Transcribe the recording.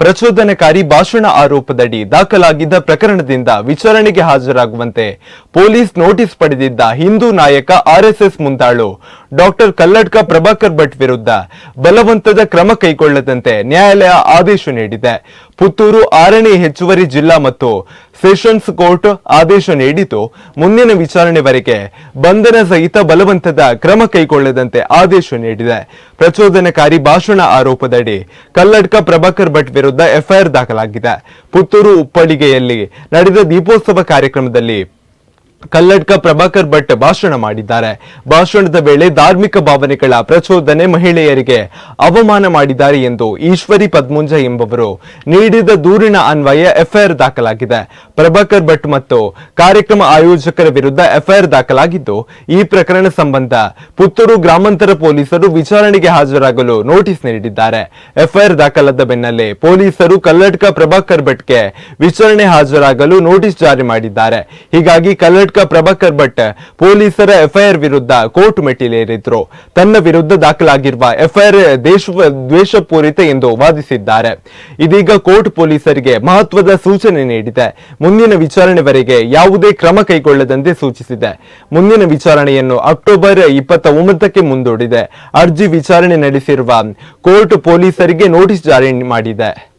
ಪ್ರಚೋದನಕಾರಿ ಭಾಷಣ ಆರೋಪದಡಿ ದಾಖಲಾಗಿದ್ದ ಪ್ರಕರಣದಿಂದ ವಿಚಾರಣೆಗೆ ಹಾಜರಾಗುವಂತೆ ಪೊಲೀಸ್ ನೋಟಿಸ್ ಪಡೆದಿದ್ದ ಹಿಂದೂ ನಾಯಕ ಆರ್ಎಸ್ಎಸ್ ಮುಂದಾಳು. ಡಾಕ್ಟರ್ ಕಲ್ಲಡ್ಕ ಪ್ರಭಾಕರ್ ಭಟ್ ವಿರುದ್ಧ ಬಲವಂತದ ಕ್ರಮ ಕೈಗೊಳ್ಳದಂತೆ ನ್ಯಾಯಾಲಯ ಆದೇಶ ನೀಡಿದೆ. ಪುತ್ತೂರು ಆರನೇ ಹೆಚ್ಚುವರಿ ಜಿಲ್ಲಾ ಮತ್ತು ಸೆಷನ್ಸ್ ಕೋರ್ಟ್ ಆದೇಶ ನೀಡಿತು ಮುಂದಿನ ವಿಚಾರಣೆವರೆಗೆ ಬಂಧನ ಸಹಿತ ಬಲವಂತದ ಕ್ರಮ ಕೈಗೊಳ್ಳದಂತೆ ಆದೇಶ ನೀಡಿದೆ. ಪ್ರಚೋದನಕಾರಿ ಭಾಷಣ ಆರೋಪದಡಿ ಕಲ್ಲಡ್ಕ ಪ್ರಭಾಕರ್ ಭಟ್ ವಿರುದ್ಧ ಎಫ್ಐಆರ್ ದಾಖಲಾಗಿದೆ. ಪುತ್ತೂರು ಉಪ್ಪಳಿಗೆಯಲ್ಲಿ ನಡೆದ ದೀಪೋತ್ಸವ ಕಾರ್ಯಕ್ರಮದಲ್ಲಿ ಕಲ್ಲಡ್ಕ ಪ್ರಭಾಕರ್ ಭಟ್ ಭಾಷಣ ಮಾಡಿದ್ದಾರೆ. ಭಾಷಣದ ವೇಳೆ ಧಾರ್ಮಿಕ ಭಾವನೆಗಳ ಪ್ರಚೋದನೆ ಮಹಿಳೆಯರಿಗೆ ಅವಮಾನ ಮಾಡಿದ್ದಾರೆ ಎಂದು ಈಶ್ವರಿ ಪದ್ಮುಂಜ ಎಂಬುವರು ನೀಡಿದ ದೂರಿನ ಅನ್ವಯ ಎಫ್ಐಆರ್ ದಾಖಲಾಗಿದೆ. ಪ್ರಭಾಕರ್ ಭಟ್ ಮತ್ತು ಕಾರ್ಯಕ್ರಮ ಆಯೋಜಕರ ವಿರುದ್ಧ ಎಫ್ಐಆರ್ ದಾಖಲಾಗಿದ್ದು, ಈ ಪ್ರಕರಣ ಸಂಬಂಧ ಪುತ್ತೂರು ಗ್ರಾಮಾಂತರ ಪೊಲೀಸರು ವಿಚಾರಣೆಗೆ ಹಾಜರಾಗಲು ನೋಟಿಸ್ ನೀಡಿದ್ದಾರೆ. ಎಫ್ಐಆರ್ ದಾಖಲಾದ ಬೆನ್ನಲ್ಲೇ ಪೊಲೀಸರು ಕಲ್ಲಡ್ಕ ಪ್ರಭಾಕರ್ ಭಟ್ಗೆ ವಿಚಾರಣೆ ಹಾಜರಾಗಲು ನೋಟಿಸ್ ಜಾರಿ ಮಾಡಿದ್ದಾರೆ. ಹೀಗಾಗಿ ಕಲ್ಲಡ್ಕ ಪ್ರಭಾಕರ್ ಭಟ್ ಪೊಲೀಸರ ಎಫ್ಐಆರ್ ವಿರುದ್ಧ ಕೋರ್ಟ್ ಮೆಟ್ಟಿಲೇರಿದ್ರು. ತನ್ನ ವಿರುದ್ಧ ದಾಖಲಾಗಿರುವ ಎಫ್ಐಆರ್ ದೇಶ ದ್ವೇಷಪೂರಿತ ಎಂದು ವಾದಿಸಿದ್ದಾರೆ. ಇದೀಗ ಕೋರ್ಟ್ ಪೊಲೀಸರಿಗೆ ಮಹತ್ವದ ಸೂಚನೆ ನೀಡಿದೆ. ಮುಂದಿನ ವಿಚಾರಣೆವರೆಗೆ ಯಾವುದೇ ಕ್ರಮ ಕೈಗೊಳ್ಳದಂತೆ ಸೂಚಿಸಿದೆ. ಮುಂದಿನ ವಿಚಾರಣೆಯನ್ನು ಅಕ್ಟೋಬರ್ ಇಪ್ಪತ್ತ ಒಂಬತ್ತಕ್ಕೆ ಮುಂದೂಡಿದೆ. ಅರ್ಜಿ ವಿಚಾರಣೆ ನಡೆಸಿರುವ ಕೋರ್ಟ್ ಪೊಲೀಸರಿಗೆ ನೋಟಿಸ್ ಜಾರಿ ಮಾಡಿದೆ.